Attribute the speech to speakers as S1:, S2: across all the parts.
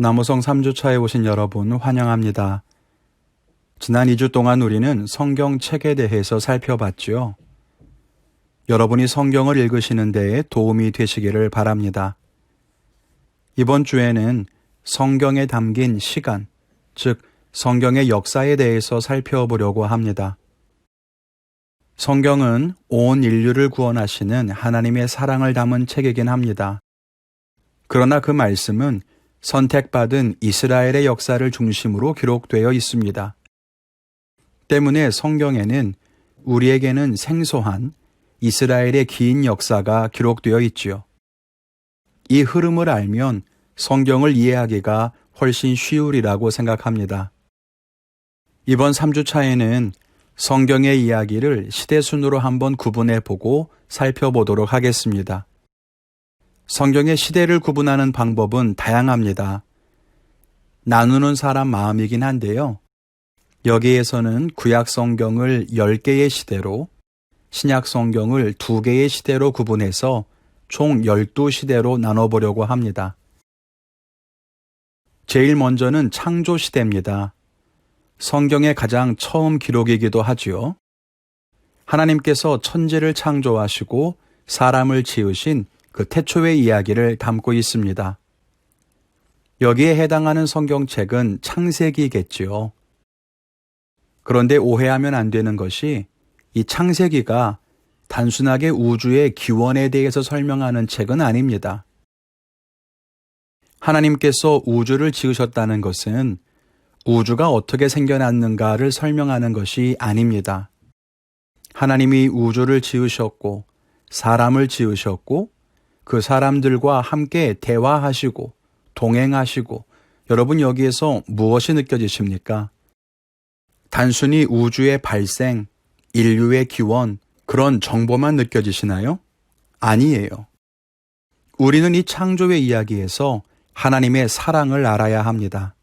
S1: 나무성 3주차에 오신 여러분 환영합니다. 지난 2주 동안 우리는 성경 책에 대해서 살펴봤지요. 여러분이 성경을 읽으시는 데에 도움이 되시기를 바랍니다. 이번 주에는 성경에 담긴 시간, 즉, 성경의 역사에 대해서 살펴보려고 합니다. 성경은 온 인류를 구원하시는 하나님의 사랑을 담은 책이긴 합니다. 그러나 그 말씀은 선택받은 이스라엘의 역사를 중심으로 기록되어 있습니다. 때문에 성경에는 우리에게는 생소한 이스라엘의 긴 역사가 기록되어 있지요. 이 흐름을 알면 성경을 이해하기가 훨씬 쉬우리라고 생각합니다. 이번 3주차에는 성경의 이야기를 시대순으로 한번 구분해 보고 살펴보도록 하겠습니다. 성경의 시대를 구분하는 방법은 다양합니다. 나누는 사람 마음이긴 한데요. 여기에서는 구약 성경을 10개의 시대로, 신약 성경을 2개의 시대로 구분해서 총 12시대로 나눠보려고 합니다. 제일 먼저는 창조 시대입니다. 성경의 가장 처음 기록이기도 하지요. 하나님께서 천지를 창조하시고 사람을 지으신 그 태초의 이야기를 담고 있습니다. 여기에 해당하는 성경책은 창세기겠지요. 그런데 오해하면 안 되는 것이 이 창세기가 단순하게 우주의 기원에 대해서 설명하는 책은 아닙니다. 하나님께서 우주를 지으셨다는 것은 우주가 어떻게 생겨났는가를 설명하는 것이 아닙니다. 하나님이 우주를 지으셨고, 사람을 지으셨고, 그 사람들과 함께 대화하시고, 동행하시고, 여러분 여기에서 무엇이 느껴지십니까? 단순히 우주의 발생, 인류의 기원, 그런 정보만 느껴지시나요? 아니에요. 우리는 이 창조의 이야기에서 하나님의 사랑을 알아야 합니다.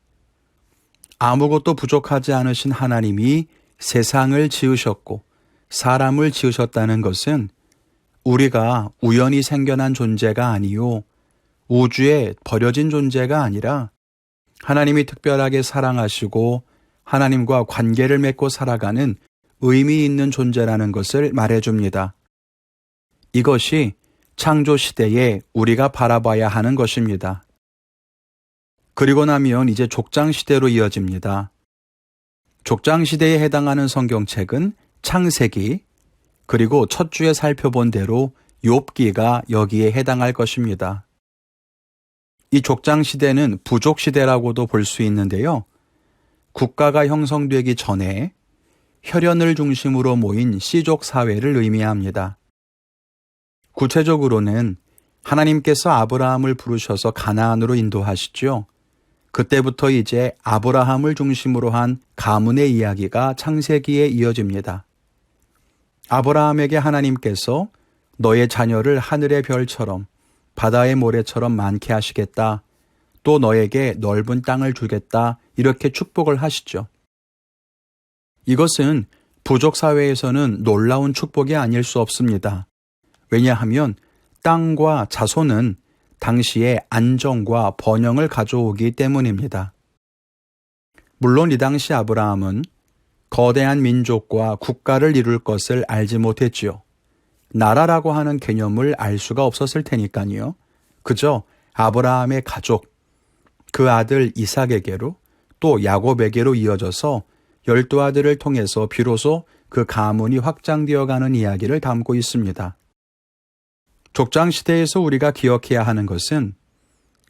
S1: 아무것도 부족하지 않으신 하나님이 세상을 지으셨고 사람을 지으셨다는 것은 우리가 우연히 생겨난 존재가 아니요. 우주에 버려진 존재가 아니라 하나님이 특별하게 사랑하시고 하나님과 관계를 맺고 살아가는 의미 있는 존재라는 것을 말해줍니다. 이것이 창조 시대에 우리가 바라봐야 하는 것입니다. 그리고 나면 이제 족장 시대로 이어집니다. 족장 시대에 해당하는 성경책은 창세기, 그리고 첫 주에 살펴본 대로 욥기가 여기에 해당할 것입니다. 이 족장 시대는 부족 시대라고도 볼 수 있는데요. 국가가 형성되기 전에 혈연을 중심으로 모인 씨족 사회를 의미합니다. 구체적으로는 하나님께서 아브라함을 부르셔서 가나안으로 인도하시죠. 그때부터 이제 아브라함을 중심으로 한 가문의 이야기가 창세기에 이어집니다. 아브라함에게 하나님께서 너의 자녀를 하늘의 별처럼 바다의 모래처럼 많게 하시겠다. 또 너에게 넓은 땅을 주겠다. 이렇게 축복을 하시죠. 이것은 부족 사회에서는 놀라운 축복이 아닐 수 없습니다. 왜냐하면 땅과 자손은 당시에 안정과 번영을 가져오기 때문입니다. 물론 이 당시 아브라함은 거대한 민족과 국가를 이룰 것을 알지 못했지요. 나라라고 하는 개념을 알 수가 없었을 테니까요. 그저 아브라함의 가족, 그 아들 이삭에게로 또 야곱에게로 이어져서 열두 아들을 통해서 비로소 그 가문이 확장되어 가는 이야기를 담고 있습니다. 족장 시대에서 우리가 기억해야 하는 것은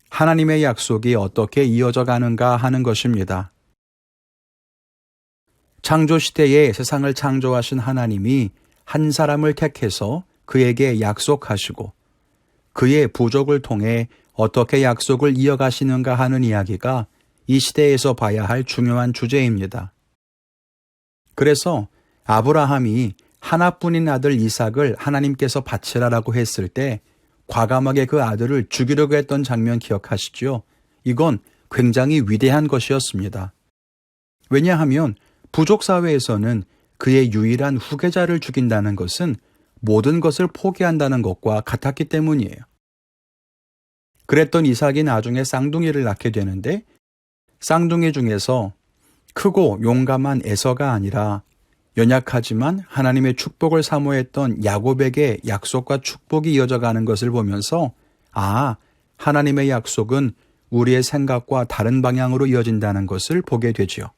S1: 하나님의 약속이 어떻게 이어져 가는가 하는 것입니다. 창조 시대에 세상을 창조하신 하나님이 한 사람을 택해서 그에게 약속하시고 그의 부족을 통해 어떻게 약속을 이어가시는가 하는 이야기가 이 시대에서 봐야 할 중요한 주제입니다. 그래서 아브라함이 하나뿐인 아들 이삭을 하나님께서 바치라라고 했을 때 과감하게 그 아들을 죽이려고 했던 장면 기억하시죠? 이건 굉장히 위대한 것이었습니다. 왜냐하면 부족 사회에서는 그의 유일한 후계자를 죽인다는 것은 모든 것을 포기한다는 것과 같았기 때문이에요. 그랬던 이삭이 나중에 쌍둥이를 낳게 되는데 쌍둥이 중에서 크고 용감한 에서가 아니라 연약하지만 하나님의 축복을 사모했던 야곱에게 약속과 축복이 이어져 가는 것을 보면서 아, 하나님의 약속은 우리의 생각과 다른 방향으로 이어진다는 것을 보게 되지요.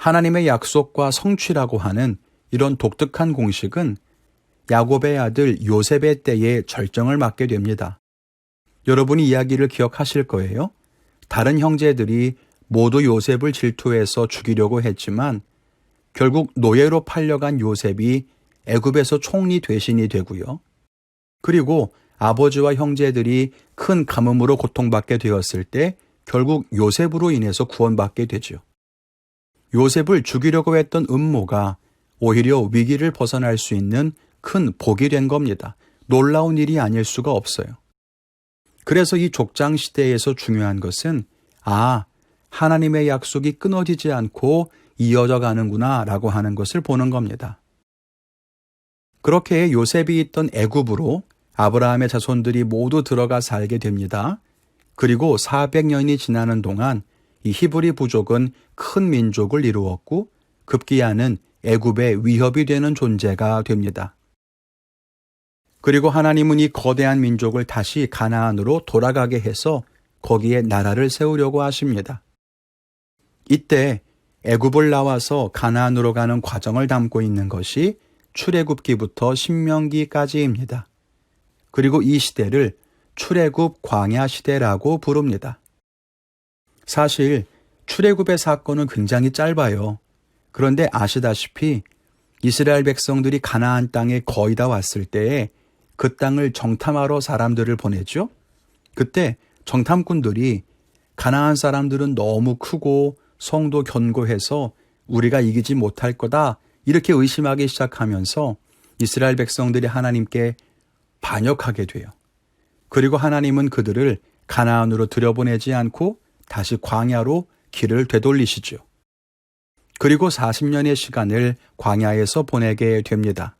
S1: 하나님의 약속과 성취라고 하는 이런 독특한 공식은 야곱의 아들 요셉의 때에 절정을 맞게 됩니다. 여러분이 이야기를 기억하실 거예요. 다른 형제들이 모두 요셉을 질투해서 죽이려고 했지만 결국 노예로 팔려간 요셉이 애굽에서 총리 대신이 되고요. 그리고 아버지와 형제들이 큰 가뭄으로 고통받게 되었을 때 결국 요셉으로 인해서 구원받게 되죠. 요셉을 죽이려고 했던 음모가 오히려 위기를 벗어날 수 있는 큰 복이 된 겁니다. 놀라운 일이 아닐 수가 없어요. 그래서 이 족장 시대에서 중요한 것은 아, 하나님의 약속이 끊어지지 않고 이어져 가는구나 라고 하는 것을 보는 겁니다. 그렇게 요셉이 있던 애굽으로 아브라함의 자손들이 모두 들어가 살게 됩니다. 그리고 400년이 지나는 동안 이 히브리 부족은 큰 민족을 이루었고 급기야는 애굽의 위협이 되는 존재가 됩니다. 그리고 하나님은 이 거대한 민족을 다시 가나안으로 돌아가게 해서 거기에 나라를 세우려고 하십니다. 이때 애굽을 나와서 가나안으로 가는 과정을 담고 있는 것이 출애굽기부터 신명기까지입니다. 그리고 이 시대를 출애굽 광야 시대라고 부릅니다. 사실 출애굽의 사건은 굉장히 짧아요. 그런데 아시다시피 이스라엘 백성들이 가나안 땅에 거의 다 왔을 때에 그 땅을 정탐하러 사람들을 보내죠. 그때 정탐꾼들이 가나안 사람들은 너무 크고 성도 견고해서 우리가 이기지 못할 거다 이렇게 의심하기 시작하면서 이스라엘 백성들이 하나님께 반역하게 돼요. 그리고 하나님은 그들을 가나안으로 들여보내지 않고 다시 광야로 길을 되돌리시죠. 그리고 40년의 시간을 광야에서 보내게 됩니다.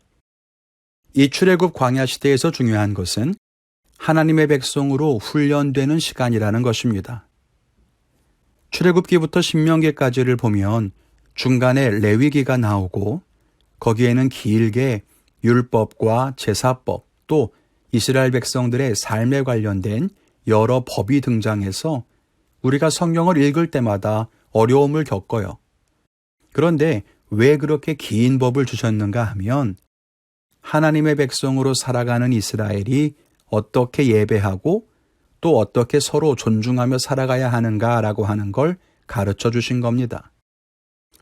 S1: 이 출애굽 광야 시대에서 중요한 것은 하나님의 백성으로 훈련되는 시간이라는 것입니다. 출애굽기부터 신명기까지를 보면 중간에 레위기가 나오고 거기에는 길게 율법과 제사법 또 이스라엘 백성들의 삶에 관련된 여러 법이 등장해서 우리가 성경을 읽을 때마다 어려움을 겪어요. 그런데 왜 그렇게 긴 법을 주셨는가 하면 하나님의 백성으로 살아가는 이스라엘이 어떻게 예배하고 또 어떻게 서로 존중하며 살아가야 하는가라고 하는 걸 가르쳐 주신 겁니다.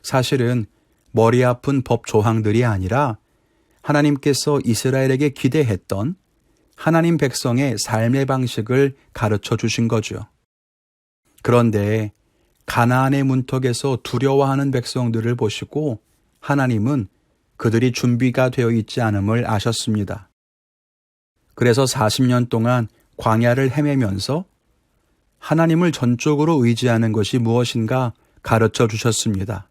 S1: 사실은 머리 아픈 법 조항들이 아니라 하나님께서 이스라엘에게 기대했던 하나님 백성의 삶의 방식을 가르쳐 주신 거죠. 그런데 가나안의 문턱에서 두려워하는 백성들을 보시고 하나님은 그들이 준비가 되어 있지 않음을 아셨습니다. 그래서 40년 동안 광야를 헤매면서 하나님을 전적으로 의지하는 것이 무엇인가 가르쳐 주셨습니다.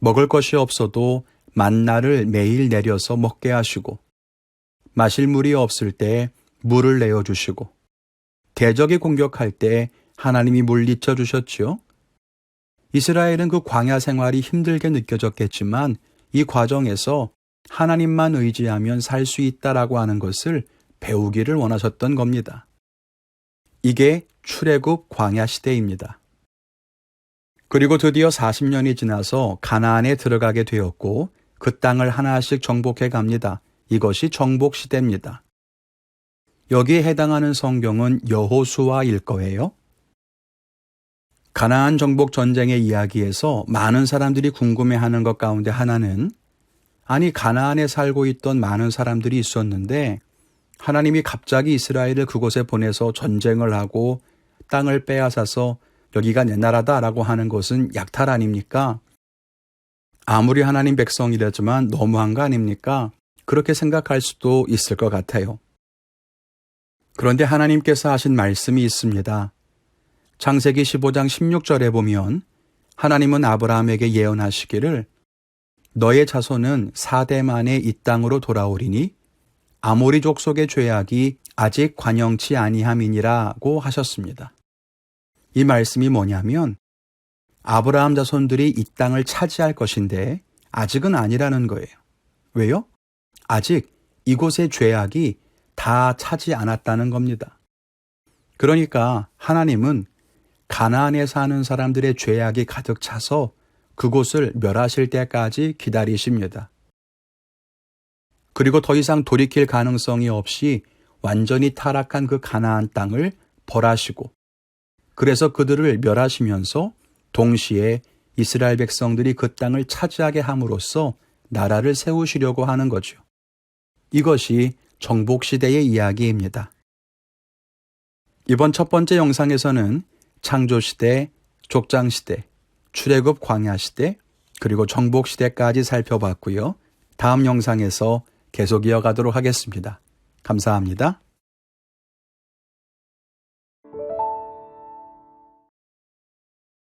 S1: 먹을 것이 없어도 만나를 매일 내려서 먹게 하시고, 마실 물이 없을 때 물을 내어 주시고, 대적이 공격할 때 하나님이 물리쳐 주셨지요. 이스라엘은 그 광야 생활이 힘들게 느껴졌겠지만 이 과정에서 하나님만 의지하면 살 수 있다라고 하는 것을 배우기를 원하셨던 겁니다. 이게 출애굽 광야 시대입니다. 그리고 드디어 40년이 지나서 가나안에 들어가게 되었고 그 땅을 하나씩 정복해 갑니다. 이것이 정복 시대입니다. 여기에 해당하는 성경은 여호수아일 거예요. 가나안 정복 전쟁의 이야기에서 많은 사람들이 궁금해하는 것 가운데 하나는 아니 가나안에 살고 있던 많은 사람들이 있었는데 하나님이 갑자기 이스라엘을 그곳에 보내서 전쟁을 하고 땅을 빼앗아서 여기가 내 나라다라고 하는 것은 약탈 아닙니까? 아무리 하나님 백성이라지만 너무한 거 아닙니까? 그렇게 생각할 수도 있을 것 같아요. 그런데 하나님께서 하신 말씀이 있습니다. 창세기 15장 16절에 보면 하나님은 아브라함에게 예언하시기를 너의 자손은 4대 만에 이 땅으로 돌아오리니 아모리 족속의 죄악이 아직 관영치 아니함이니라고 하셨습니다. 이 말씀이 뭐냐면 아브라함 자손들이 이 땅을 차지할 것인데 아직은 아니라는 거예요. 왜요? 아직 이곳의 죄악이 다 차지 않았다는 겁니다. 그러니까 하나님은 가나안에 사는 사람들의 죄악이 가득 차서 그곳을 멸하실 때까지 기다리십니다. 그리고 더 이상 돌이킬 가능성이 없이 완전히 타락한 그 가나안 땅을 벌하시고 그래서 그들을 멸하시면서 동시에 이스라엘 백성들이 그 땅을 차지하게 함으로써 나라를 세우시려고 하는 거죠. 이것이 정복 시대의 이야기입니다. 이번 첫 번째 영상에서는 창조 시대, 족장 시대, 출애굽 광야 시대, 그리고 정복 시대까지 살펴봤고요. 다음 영상에서 계속 이어가도록 하겠습니다. 감사합니다.